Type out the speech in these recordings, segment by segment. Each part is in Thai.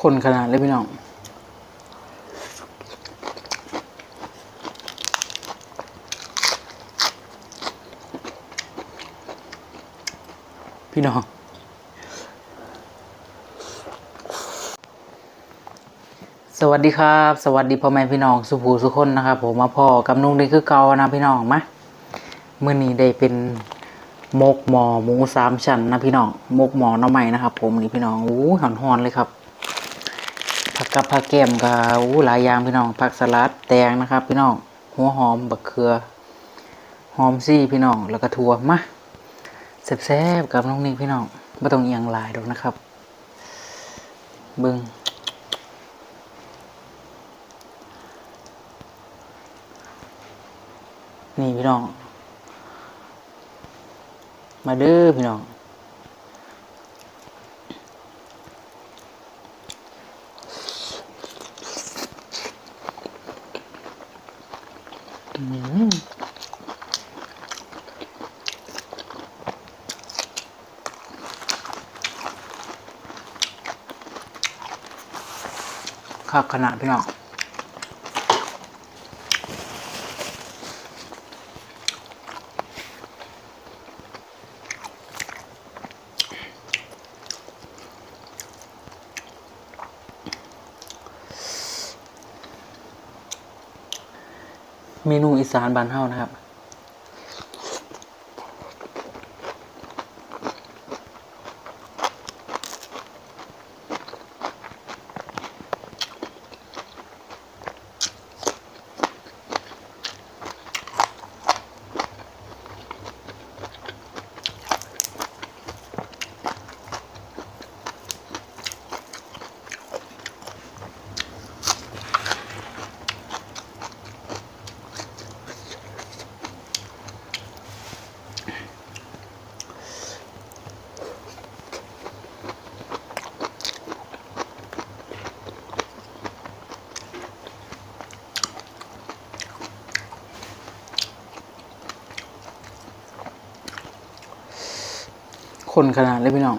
คนขนาดเลยพี่น้องพี่น้องสวัสดีครับ สวัสดีพ่อแม่พี่น้องสุภูสุคนนะครับผมมาพ่อกับนุ่งนี่คือเก่านะพี่น้องมาเมื่อนี้ได้เป็นมกหมอหมูสามชั้นนะพี่น้องมกหมอน้อใหม่นะครับผมนี่พี่น้องอู้หอนหอนๆเลยครับ กับผักแก้มกับอู้หลายอย่างพี่น้องผักสลัดแตงนะครับ พี่น้องหัวหอมบักเขือหอมซี่พี่น้องแล้วก็ถั่วมาแซ่บๆกับน้องนี่พี่น้องไม่ต้องเอียงลายดอกนะครับ เบิ้งนี่พี่น้อง มาเด้อพี่น้อง ครับขนาดพี่น้อง เมนูอีสานบ้านเฮานะครับ คนขนาดเลยพี่น้อง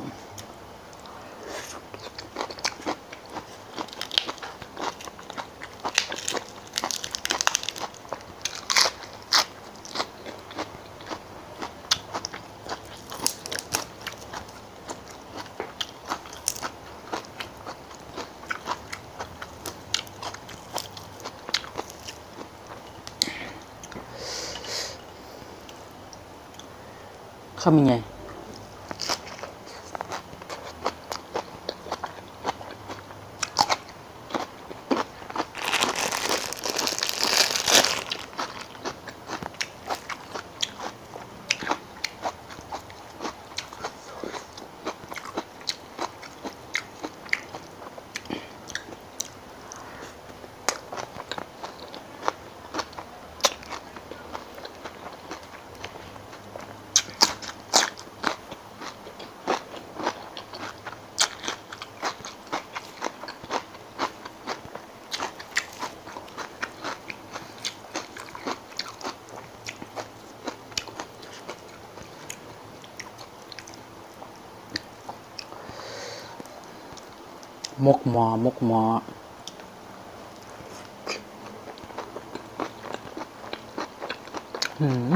เข้ามีไง มกหมอ มกหมอหืม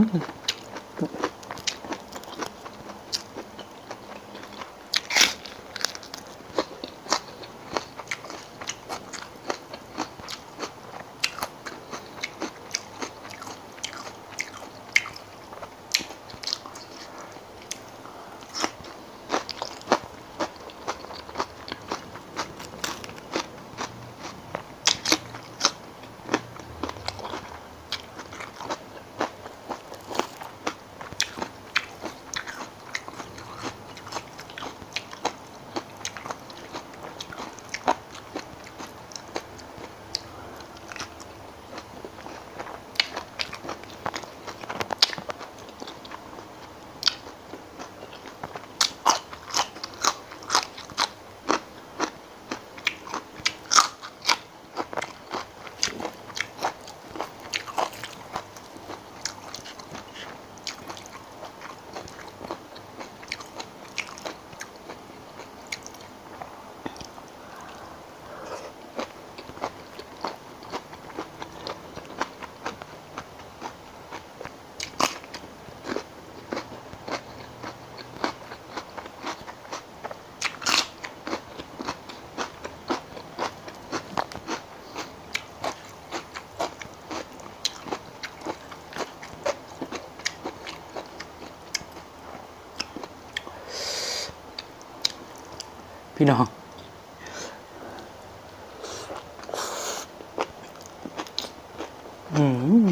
พี่น้อง อืม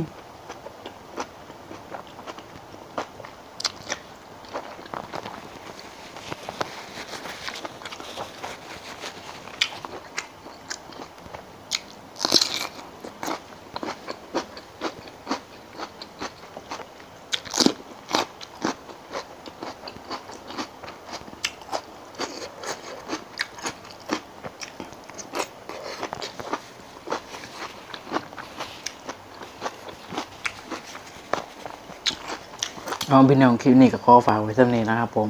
เอาพี่น้องคลิปนี้ก็ขอฝากไว้สักนี้นะครับ ผม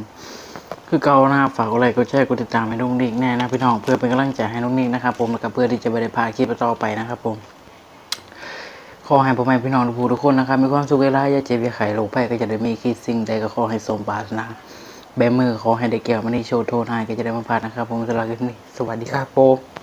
คือเก่านะครับฝากกดไลค์กดแชร์กดติดตามให้น้องนิกแน่นะพี่น้องเพื่อเป็นกำลังใจให้น้องนิกนะครับ ผมแล้วก็เพื่อที่จะไปได้พาคลิปต่อไปนะครับ ผมขอให้พ่อแม่พี่น้องทุกผู้ทุกคนนะครับมีความสุขเวลาอย่าเจ็บอย่าไข้โรคภัยก็จะได้มีคิดสิ่งใดก็ขอให้สมปรารถนาแบมือขอให้ได้แก้วมันนี่โชว์โทนให้ก็จะได้มาพานะครับ ผมสำหรับคลิปนี้สวัสดีครับผม